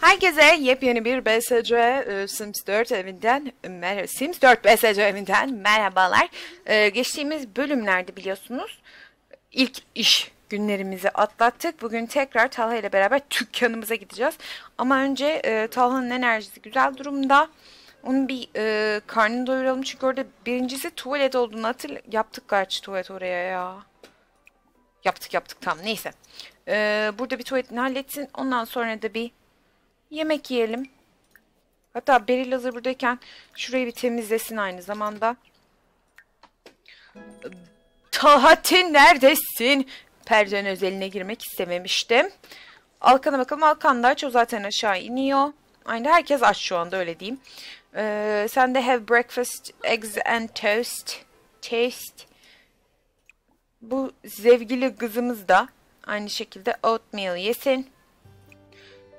Herkese yepyeni bir BSC e, Sims 4 evinden. Sims 4 BSC evinden merhabalar. E, geçtiğimiz bölümlerde biliyorsunuz ilk iş günlerimizi atlattık. Bugün tekrar Talha ile beraber dükkanımıza gideceğiz. Ama önce e, Talha'nın enerjisi güzel durumda. Onun bir e, karnını doyuralım çünkü orada birincisi tuvalet olduğunu hatırla... Yaptık gerçi tuvalet oraya ya. Yaptık yaptık tamam neyse. E, burada bir tuvaletini halletsin. Ondan sonra da bir yemek yiyelim. Hatta Beril hazır buradayken şurayı bir temizlesin aynı zamanda. Tahatin neredesin? Perden özeline girmek istememiştim. Alkan'a bakalım. Alkan da aç. O zaten aşağı iniyor. Aynı herkes aç şu anda öyle diyeyim. Ee, sen de have breakfast, eggs and toast. Toast. Bu sevgili kızımız da aynı şekilde oatmeal yesin.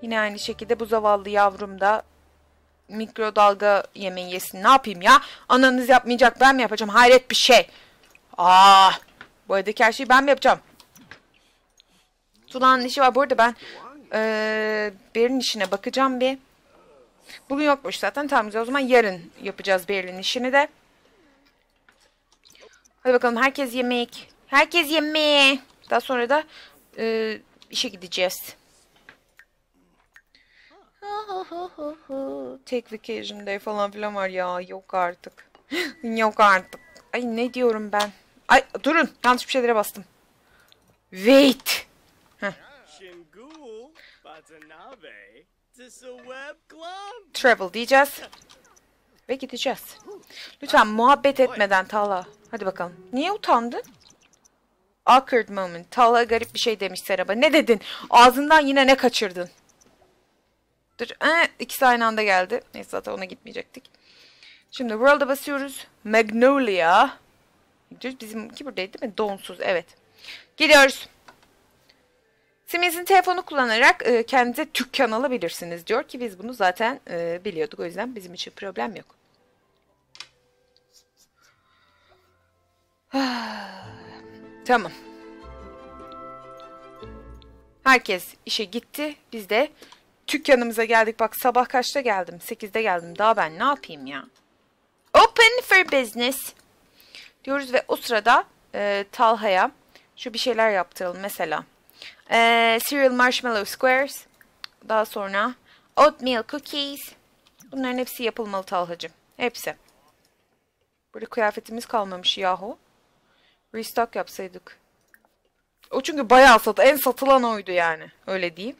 Yine aynı şekilde bu zavallı yavrum da mikrodalga yemeği yesin. Ne yapayım ya? Ananız yapmayacak ben mi yapacağım? Hayret bir şey. Aa, bu evdeki her şeyi ben mi yapacağım? Tuna'nın işi var. Bu arada ben ee, Berin işine bakacağım bir. Bugün yokmuş zaten. Tamam güzel. O zaman yarın yapacağız Beril'in işini de. Hadi bakalım herkes yemek. Herkes yemeğe. Daha sonra da e, işe gideceğiz. Take vacation day falan filan var ya. Yok artık. Yok artık. Ay ne diyorum ben. Ay durun. Yanlış bir şeylere bastım. Wait. Travel diyeceğiz. Ve gideceğiz. Lütfen muhabbet etmeden Tala. Hadi bakalım. Niye utandın? Awkward moment. Tala garip bir şey demiş Serap'a. Ne dedin? Ağzından yine ne kaçırdın? Dur. Ee, ikisi aynı anda geldi. Neyse zaten ona gitmeyecektik. Şimdi World'a basıyoruz. Magnolia. Bizimki buradaydı değil mi? Donsuz. Evet. Gidiyoruz. Simiz'in telefonu kullanarak e, kendinize dükkan alabilirsiniz diyor ki biz bunu zaten e, biliyorduk. O yüzden bizim için problem yok. tamam. Herkes işe gitti. Biz de dükkanımıza geldik. Bak sabah kaçta geldim? 8'de geldim. Daha ben ne yapayım ya? Open for business. Diyoruz ve o sırada e, Talha'ya şu bir şeyler yaptıralım. Mesela ee, cereal marshmallow squares. Daha sonra oatmeal cookies. Bunların hepsi yapılmalı Talhacığım. Hepsi. Burada kıyafetimiz kalmamış yahu. Restock yapsaydık. O çünkü bayağı sat. En satılan oydu yani. Öyle diyeyim.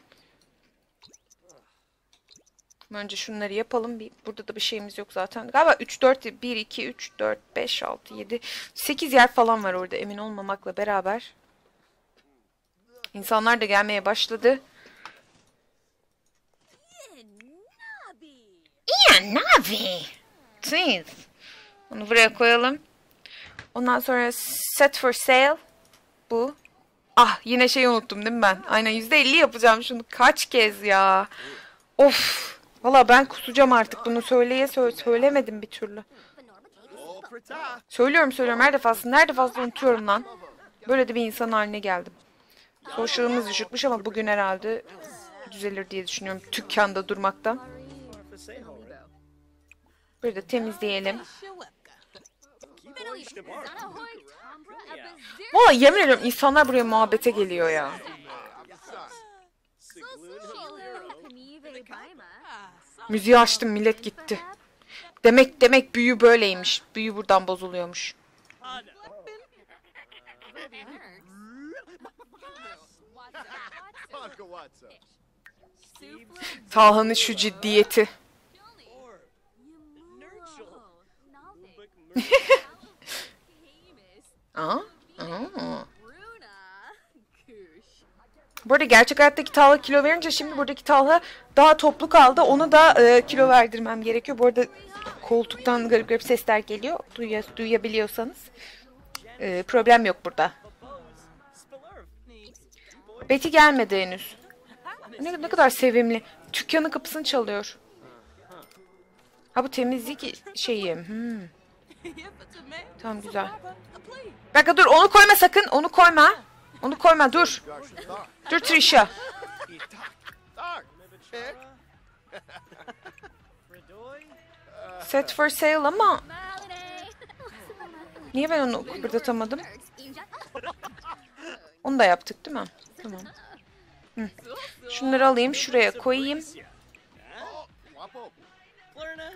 Önce şunları yapalım. Bir, burada da bir şeyimiz yok zaten. Galiba 3, 4, 1, 2, 3, 4, 5, 6, 7, 8 yer falan var orada emin olmamakla beraber. İnsanlar da gelmeye başladı. Ya Navi. Please. Onu buraya koyalım. Ondan sonra set for sale. Bu. Ah yine şeyi unuttum değil mi ben? Aynen %50 yapacağım şunu. Kaç kez ya. Of. Valla ben kusacağım artık bunu söyleye sö söylemedim bir türlü. Söylüyorum söylüyorum her defasında her defasında unutuyorum lan. Böyle de bir insan haline geldim. Social'ımız düşükmüş ama bugün herhalde düzelir diye düşünüyorum dükkanda durmaktan. Burada temizleyelim. Valla yemin ediyorum insanlar buraya muhabbete geliyor ya. Müziği açtım millet gitti. Demek demek büyü böyleymiş. Büyü buradan bozuluyormuş. Talhan'ın şu ciddiyeti. Aa, aa. Bu arada gerçek hayattaki Talha kilo verince şimdi buradaki Talha daha toplu kaldı. Onu da e, kilo verdirmem gerekiyor. Bu arada koltuktan garip garip sesler geliyor. Duya, duyabiliyorsanız. E, problem yok burada. Betty gelmedi henüz. Ne, ne kadar sevimli. Dükkanın kapısını çalıyor. Ha bu temizlik şeyi. Hmm. Tamam güzel. Dakika dur onu koyma sakın. Onu koyma. Onu koyma dur. Dur Trisha. Set for sale ama niye ben onu kıpırdatamadım? Onu da yaptık değil mi? Tamam. Hı. Şunları alayım şuraya koyayım.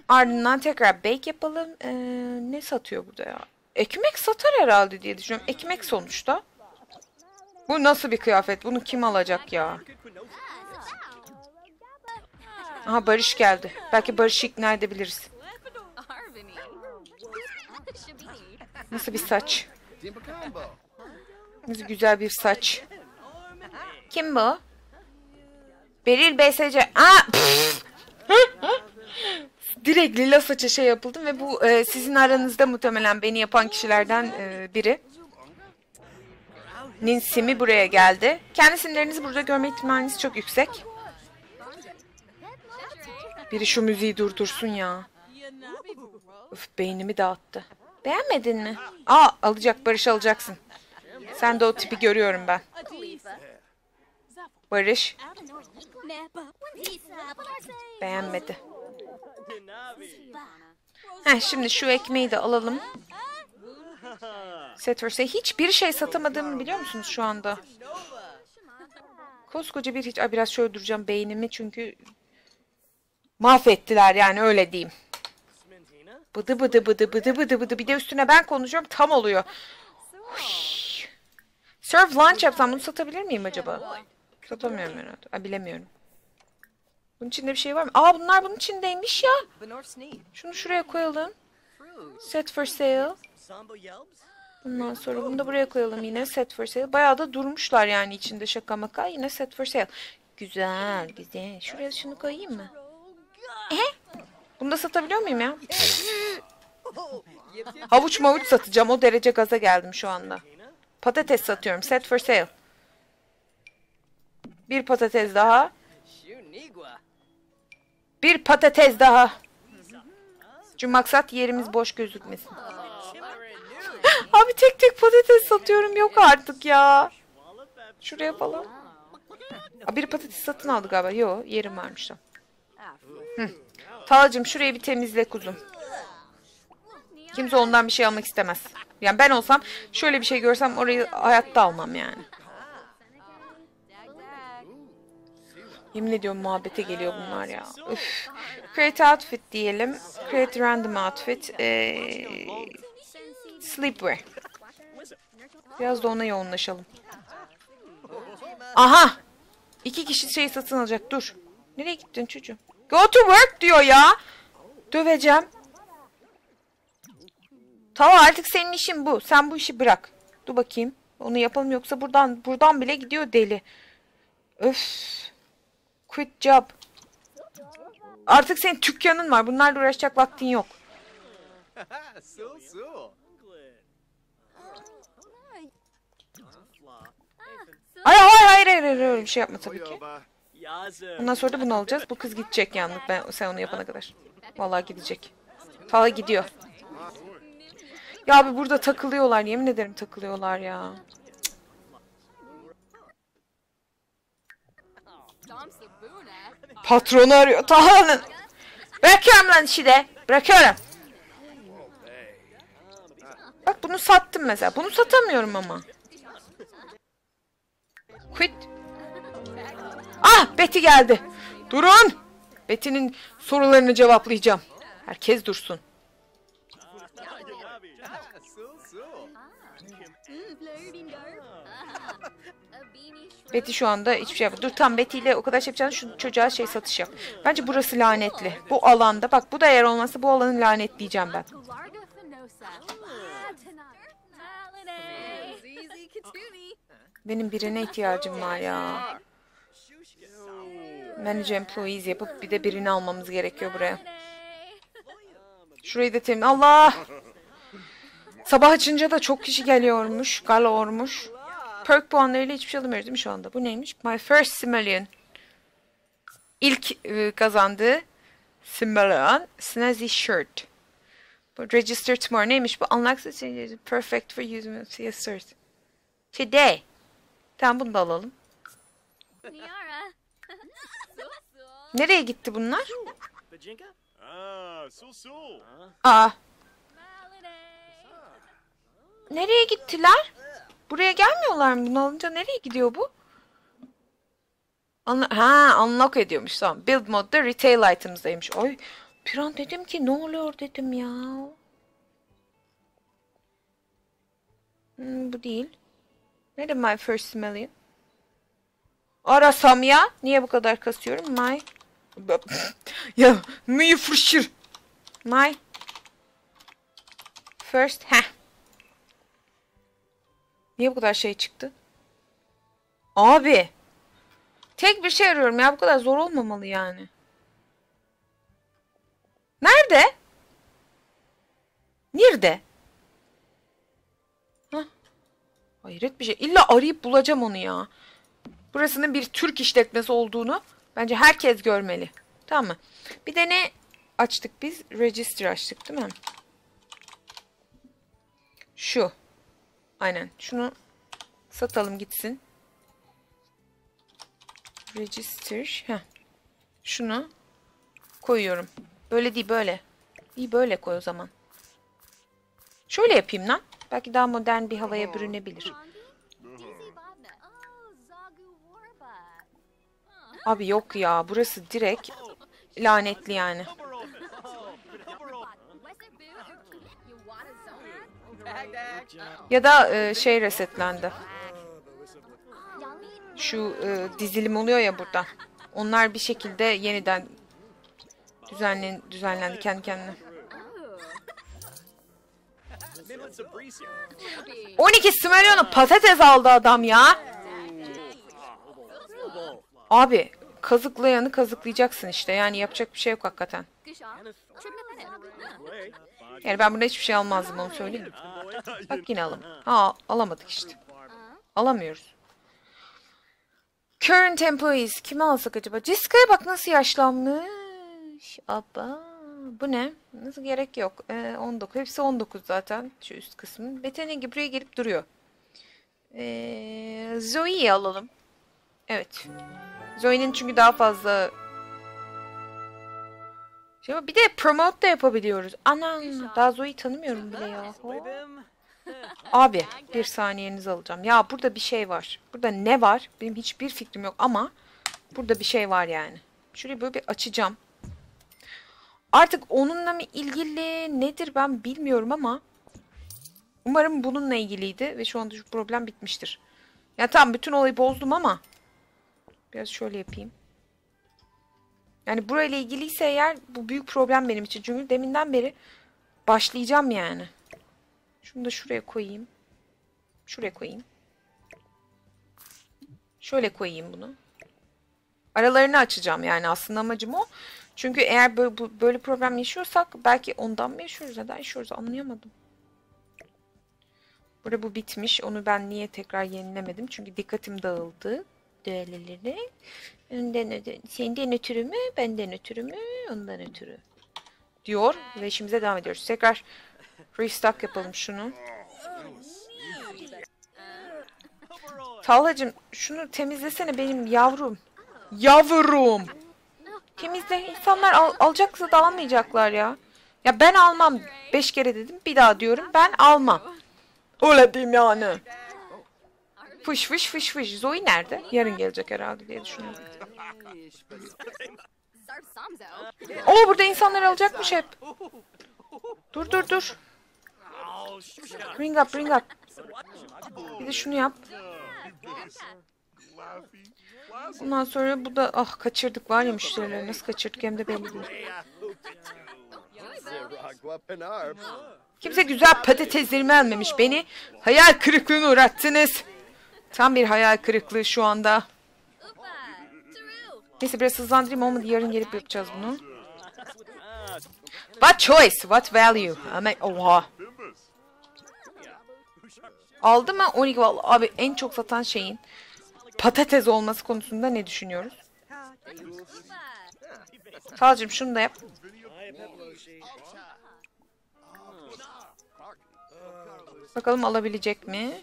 Ardından tekrar bake yapalım. Ee, ne satıyor burada ya? Ekmek satar herhalde diye düşünüyorum. Ekmek sonuçta. Bu nasıl bir kıyafet? Bunu kim alacak ya? Aha Barış geldi. Belki Barış'ı ikna edebiliriz. Nasıl bir saç? Nasıl güzel bir saç. Kim bu? Beril BSC. Aa! Direkt lila saça şey yapıldım ve bu e, sizin aranızda muhtemelen beni yapan kişilerden e, biri. Nin simi buraya geldi. Kendi simlerinizi burada görme ihtimaliniz çok yüksek. Biri şu müziği durdursun ya. Öf beynimi dağıttı. Beğenmedin mi? Aa alacak Barış alacaksın. Sen de o tipi görüyorum ben. Barış beğenmedi. Heh, şimdi şu ekmeği de alalım. Set for sale. Hiçbir şey satamadığımı biliyor musunuz şu anda? Koskoca bir hiç... Ay, biraz şöyle duracağım beynimi çünkü mahvettiler yani öyle diyeyim. Bıdı bıdı bıdı bıdı bıdı bıdı. Bir de üstüne ben konuşuyorum tam oluyor. Serve lunch yapsam bunu satabilir miyim acaba? Satamıyorum herhalde. Ay, bilemiyorum. Bunun içinde bir şey var mı? Aa bunlar bunun içindeymiş ya. Şunu şuraya koyalım. Set for sale. Bundan sonra bunu da buraya koyalım yine set for sale. Bayağı da durmuşlar yani içinde şaka maka. Yine set for sale. Güzel güzel. Şuraya şunu koyayım mı? Ehe. Bunu da satabiliyor muyum ya? Havuç mavuç satacağım. O derece gaza geldim şu anda. Patates satıyorum. Set for sale. Bir patates daha. Bir patates daha. Çünkü maksat yerimiz boş gözükmesin. Abi tek tek patates satıyorum yok artık ya. Şuraya falan. Aa, biri patates satın aldı galiba. Yo yerim varmış da. Hı. Talacığım şurayı bir temizle kuzum. Kimse ondan bir şey almak istemez. Yani ben olsam şöyle bir şey görsem orayı hayatta almam yani. Yemin ediyorum muhabbete geliyor bunlar ya. Üf. Create outfit diyelim. Create random outfit. Ee, sleepwear. Biraz da ona yoğunlaşalım. Aha! İki kişi şey satın alacak. Dur. Nereye gittin çocuğum? Go to work diyor ya. Döveceğim. Tamam artık senin işin bu. Sen bu işi bırak. Dur bakayım. Onu yapalım yoksa buradan buradan bile gidiyor deli. Öf. Quit job. Artık senin dükkanın var. Bunlarla uğraşacak vaktin yok. Ay hayır hayır hayır hayır öyle bir şey yapma tabii ki. Ondan sonra da bunu alacağız. Bu kız gidecek yalnız ben sen onu yapana kadar. Vallahi gidecek. Tala gidiyor. Ya abi burada takılıyorlar. Yemin ederim takılıyorlar ya. Patronu arıyor. Taha'nın. Bırakıyorum lan işi de. Bırakıyorum. Bak bunu sattım mesela. Bunu satamıyorum ama. Quit. Ah Betty geldi. Durun. Betty'nin sorularını cevaplayacağım. Herkes dursun. Betty şu anda hiçbir şey yapmıyor. Dur tam Betty ile o kadar şey yapacağını şu çocuğa şey satış yap. Bence burası lanetli. Bu alanda bak bu da eğer olmazsa bu alanı lanetleyeceğim ben. Benim birine ihtiyacım var ya. Manager employees yapıp bir de birini almamız gerekiyor buraya. Şurayı da temin... Allah! Sabah açınca da çok kişi geliyormuş. Galormuş. Perk puanlarıyla hiçbir şey alamıyoruz değil mi şu anda? Bu neymiş? My first simoleon. İlk e, kazandığı simoleon. Snazzy shirt. Bu register tomorrow. Neymiş bu? Unlock the changes. Perfect for using yes sir. Today. Tamam bunu da alalım. Nereye gitti bunlar? Ah. Aa. Nereye gittiler? Buraya gelmiyorlar mı? Bunu alınca nereye gidiyor bu? Anla ha, unlock ediyormuş tamam. Build modda retail items'daymış. Oy, bir an dedim ki ne oluyor dedim ya. Hmm, bu değil. Nerede my first million? Arasam ya. Niye bu kadar kasıyorum? My. ya, my fırşır. My. First. Heh. Niye bu kadar şey çıktı? Abi. Tek bir şey arıyorum ya. Bu kadar zor olmamalı yani. Nerede? Nerede? Hayret bir şey. İlla arayıp bulacağım onu ya. Burasının bir Türk işletmesi olduğunu bence herkes görmeli. Tamam mı? Bir de ne açtık biz? Register açtık değil mi? Şu. Aynen. Şunu satalım gitsin. Register. Heh. Şunu koyuyorum. Böyle değil böyle. İyi böyle koy o zaman. Şöyle yapayım lan. Belki daha modern bir havaya bürünebilir. Abi yok ya. Burası direkt lanetli yani. Ya da e, şey resetlendi. Şu e, dizilim oluyor ya burada. Onlar bir şekilde yeniden düzenlen düzenlendi kendi kendine. 12 smilyonu patates aldı adam ya. Abi kazıklayanı kazıklayacaksın işte. Yani yapacak bir şey yok hakikaten. Yani ben burada hiçbir şey almazdım onu söyleyeyim? Bak yine alam. Ha alamadık işte. Alamıyoruz. Current employees. Kimi alsak acaba? Jessica'ya bak nasıl yaşlanmış. Abba. Bu ne? Nasıl gerek yok. Ee, 19. Hepsi 19 zaten. Şu üst kısmın. Bethany buraya gelip duruyor. Ee, Zoe'yi alalım. Evet. Zoe'nin çünkü daha fazla şey. Bir de promote da yapabiliyoruz. Anam daha Zoe'yi tanımıyorum bile ya. Abi bir saniyenizi alacağım. Ya burada bir şey var. Burada ne var? Benim hiçbir fikrim yok ama burada bir şey var yani. Şurayı böyle bir açacağım. Artık onunla mı ilgili nedir ben bilmiyorum ama umarım bununla ilgiliydi ve şu anda şu problem bitmiştir. Ya tamam bütün olayı bozdum ama biraz şöyle yapayım. Yani burayla ilgiliyse eğer bu büyük problem benim için. Çünkü deminden beri başlayacağım yani. Şunu da şuraya koyayım. Şuraya koyayım. Şöyle koyayım bunu. Aralarını açacağım yani aslında amacım o. Çünkü eğer böyle, böyle problem yaşıyorsak belki ondan mı yaşıyoruz neden yaşıyoruz anlayamadım. Burada bu bitmiş. Onu ben niye tekrar yenilemedim? Çünkü dikkatim dağıldı. Değerlileri. Önden öden. Senden ötürü mü? Benden ötürü mü? Ondan ötürü. Diyor ve işimize devam ediyoruz. Tekrar restock yapalım şunu. Talhacığım şunu temizlesene benim yavrum. Yavrum. Temizle. İnsanlar al, alacaksa da almayacaklar ya. Ya ben almam. Beş kere dedim. Bir daha diyorum. Ben almam. Öyle diyeyim yani. Fış fış fış fış. Zoe nerede? Yarın gelecek herhalde diye düşünüyorum. Oo burada insanlar alacakmış hep. Dur dur dur. Bring up bring up. Bir de şunu yap. Ondan sonra bu da ah kaçırdık var ya müşterileri nasıl kaçırdık hem de belli değil. Kimse güzel patateslerimi almamış beni. Hayal kırıklığına uğrattınız. Tam bir hayal kırıklığı şu anda. Neyse biraz hızlandırayım olmadı yarın gelip yapacağız bunu. What choice? What value? Ama oha. Aldı mı? 12 vallahi abi en çok satan şeyin patates olması konusunda ne düşünüyoruz? Salcım şunu da yap. Bakalım alabilecek mi?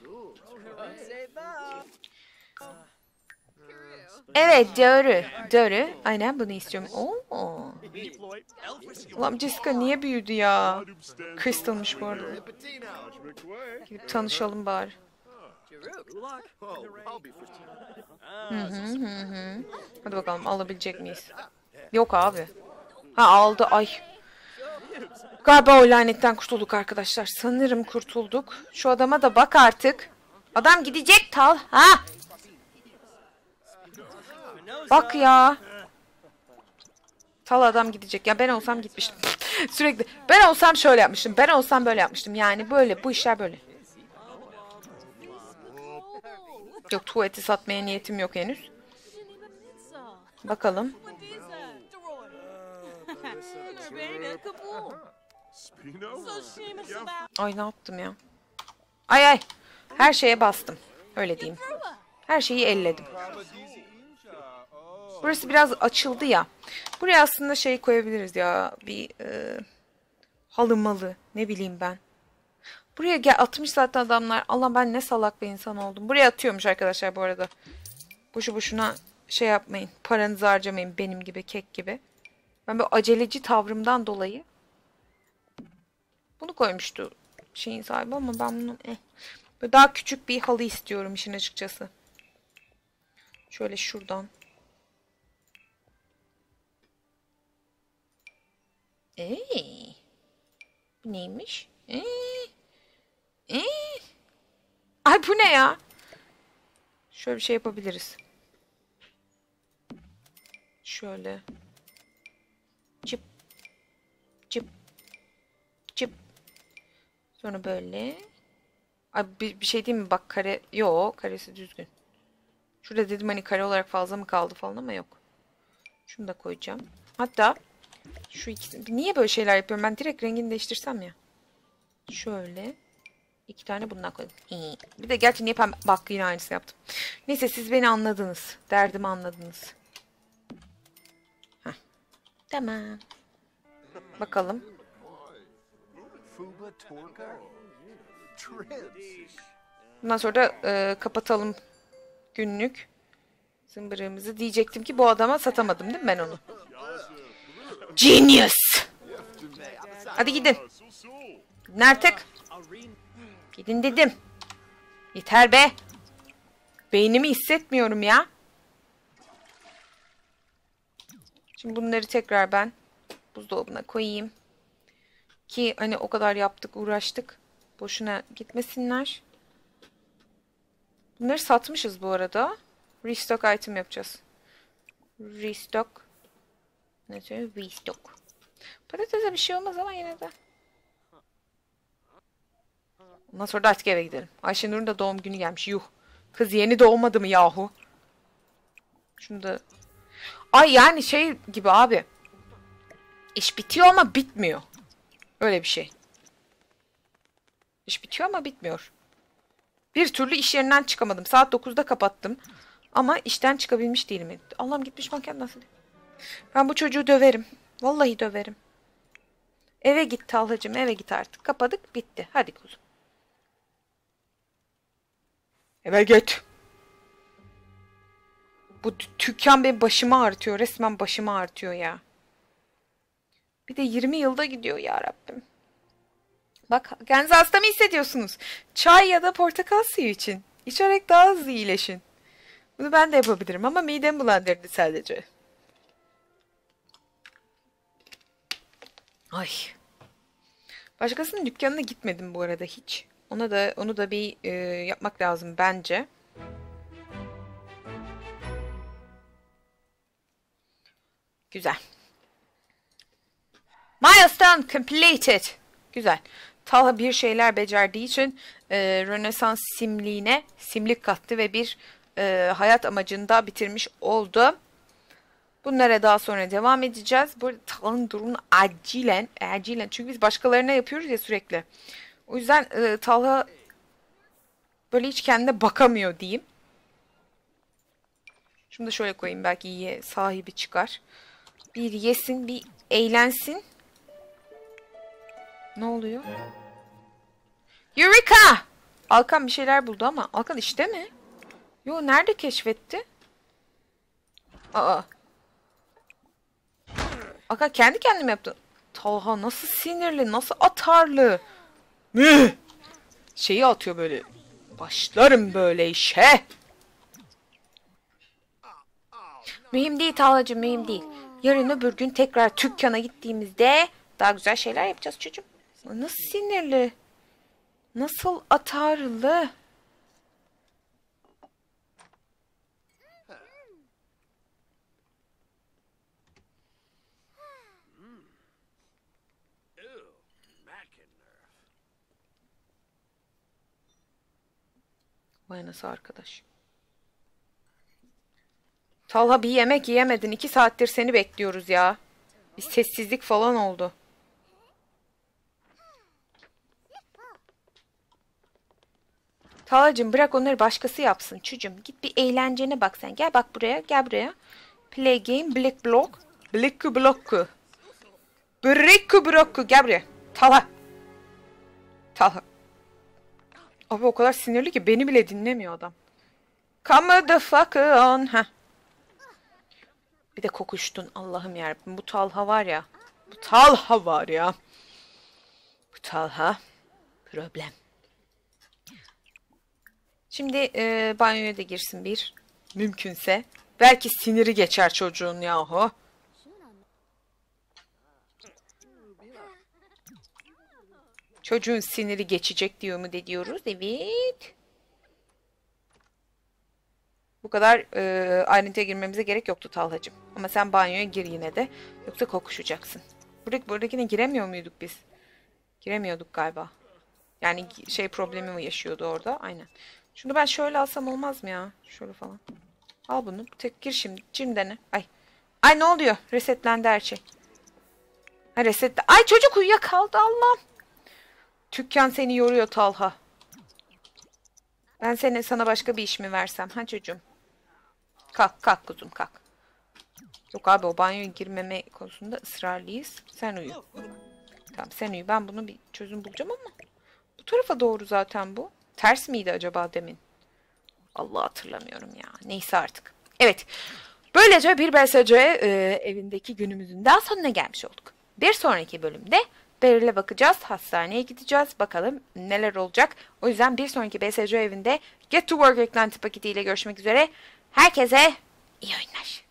Evet doğru. Doğru. Aynen bunu istiyorum. Oo. Ulan Jessica niye büyüdü ya? Crystal'mış bu arada. Gidip tanışalım bari. For Hadi bakalım alabilecek miyiz? Yok abi. Ha aldı ay. Galiba o lanetten kurtulduk arkadaşlar. Sanırım kurtulduk. Şu adama da bak artık. Adam gidecek tal. Ha? Bak ya. Tal adam gidecek. Ya ben olsam gitmiştim. Sürekli. Ben olsam şöyle yapmıştım. Ben olsam böyle yapmıştım. Yani böyle. Bu işler böyle. Yok tuvaleti satmaya niyetim yok henüz. Bakalım. Ay ne yaptım ya? Ay ay. Her şeye bastım. Öyle diyeyim. Her şeyi elledim. Burası biraz açıldı ya. Buraya aslında şey koyabiliriz ya. Bir e, halı malı. Ne bileyim ben. Buraya gel atmış zaten adamlar. Allah ben ne salak bir insan oldum. Buraya atıyormuş arkadaşlar bu arada. Boşu boşuna şey yapmayın. Paranızı harcamayın benim gibi kek gibi. Ben böyle aceleci tavrımdan dolayı bunu koymuştu şeyin sahibi ama ben bunu eh. Böyle daha küçük bir halı istiyorum işin açıkçası. Şöyle şuradan. Eee. Bu neymiş? Eee. Eee. Ay bu ne ya? Şöyle bir şey yapabiliriz. Şöyle. Cıp. Cıp. Cıp. Sonra böyle. Ay bir, bir şey diyeyim mi? Bak kare. Yo karesi düzgün. Şurada dedim hani kare olarak fazla mı kaldı falan ama yok. Şunu da koyacağım. Hatta şu ikisi. Niye böyle şeyler yapıyorum? Ben direkt rengini değiştirsem ya. Şöyle. İki tane bundan koydum. Bir de gerçi niye pembe... Bak yine aynısını yaptım. Neyse siz beni anladınız. Derdimi anladınız. Heh. Tamam. Bakalım. Bundan sonra da e, kapatalım günlük zımbırığımızı. Diyecektim ki bu adama satamadım değil mi ben onu? Genius! Hadi gidin. So. Gidin dedim. Yeter be. Beynimi hissetmiyorum ya. Şimdi bunları tekrar ben buzdolabına koyayım. Ki hani o kadar yaptık, uğraştık. Boşuna gitmesinler. Bunları satmışız bu arada. Restock item yapacağız. Restock. Ne söylüyor? Restock. Patatese bir şey olmaz ama yine de. Ondan sonra da artık eve gidelim. Ayşenur'un da doğum günü gelmiş. Yuh. Kız yeni doğmadı mı yahu? Şunu da... Ay yani şey gibi abi. İş bitiyor ama bitmiyor. Öyle bir şey. İş bitiyor ama bitmiyor. Bir türlü iş yerinden çıkamadım. Saat 9'da kapattım. Ama işten çıkabilmiş değilim. Allah'ım gitmiş manken nasıl? Ben bu çocuğu döverim. Vallahi döverim. Eve git Talhacığım eve git artık. Kapadık bitti. Hadi kuzum. Eve git. Bu dü- dükkan benim başımı ağrıtıyor. Resmen başımı ağrıtıyor ya. Bir de 20 yılda gidiyor ya Rabbim. Bak kendinizi hasta mı hissediyorsunuz? Çay ya da portakal suyu için. İçerek daha hızlı iyileşin. Bunu ben de yapabilirim ama midem bulandırdı sadece. Ay. Başkasının dükkanına gitmedim bu arada hiç. Ona da onu da bir e, yapmak lazım bence. Güzel. Milestone completed. Güzel. Talha bir şeyler becerdiği için e, Rönesans simliğine simlik kattı ve bir e, hayat amacını da bitirmiş oldu. Bunlara daha sonra devam edeceğiz. Bu Talha'nın durumunu acilen, acilen çünkü biz başkalarına yapıyoruz ya sürekli. O yüzden e, Talha böyle hiç kendine bakamıyor diyeyim. Şunu da şöyle koyayım belki iyi sahibi çıkar. Bir yesin, bir eğlensin. Ne oluyor? Eureka! Alkan bir şeyler buldu ama Alkan işte mi? Yo nerede keşfetti? Aa. Aka kendi kendime yaptım. Talha nasıl sinirli, nasıl atarlı. Müh! Şeyi atıyor böyle. Başlarım böyle işe. Mühim değil Talhacığım, mühim değil. Yarın öbür gün tekrar dükkana gittiğimizde daha güzel şeyler yapacağız çocuğum. Nasıl sinirli. Nasıl atarlı. Vay nasıl arkadaş. Talha bir yemek yiyemedin. İki saattir seni bekliyoruz ya. Bir sessizlik falan oldu. Talhacığım bırak onları başkası yapsın. Çocuğum git bir eğlencene bak sen. Gel bak buraya. Gel buraya. Play game. Black block. Black block. Brick block. Gel buraya. Talha. Talha. Abi o kadar sinirli ki beni bile dinlemiyor adam. Come the fuck on. Heh. Bir de kokuştun Allah'ım yarabbim. Bu Talha var ya. Bu Talha var ya. Bu Talha problem. Şimdi e, banyoya da girsin bir. Mümkünse. Belki siniri geçer çocuğun yahu. Çocuğun siniri geçecek diyor mu de diyoruz. Evet. Bu kadar e, ayrıntıya girmemize gerek yoktu Talhacığım. Ama sen banyoya gir yine de. Yoksa kokuşacaksın. Buradaki, buradakine giremiyor muyduk biz? Giremiyorduk galiba. Yani şey problemi mi yaşıyordu orada? Aynen. Şunu ben şöyle alsam olmaz mı ya? Şöyle falan. Al bunu. Tek gir şimdi. Şimdi dene. Ay. Ay ne oluyor? Resetlendi her şey. Ha resetle. Ay çocuk uyuyakaldı Allah'ım. Tükkan seni yoruyor Talha. Ben seni sana başka bir iş mi versem? Ha çocuğum. Kalk kalk kuzum kalk. Yok abi o banyoya girmeme konusunda ısrarlıyız. Sen uyu. Tamam sen uyu. Ben bunu bir çözüm bulacağım ama. Bu tarafa doğru zaten bu. Ters miydi acaba demin? Allah hatırlamıyorum ya. Neyse artık. Evet. Böylece bir BSC e, evindeki günümüzün daha sonuna gelmiş olduk. Bir sonraki bölümde Beril'e bakacağız. Hastaneye gideceğiz. Bakalım neler olacak. O yüzden bir sonraki BSC evinde Get to Work eklenti paketiyle görüşmek üzere. Herkese iyi oyunlar.